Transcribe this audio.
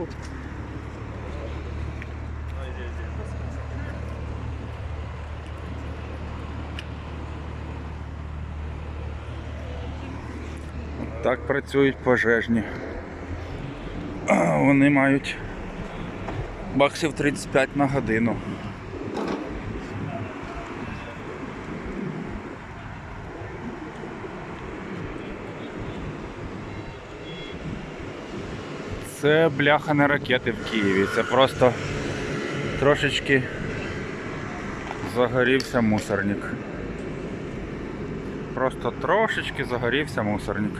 Оп. Так працюють пожежні. Вони мають баксів 35 на годину. Це бляха на ракети в Києві, це просто трошечки загорівся мусорник. Просто трошечки загорівся мусорник.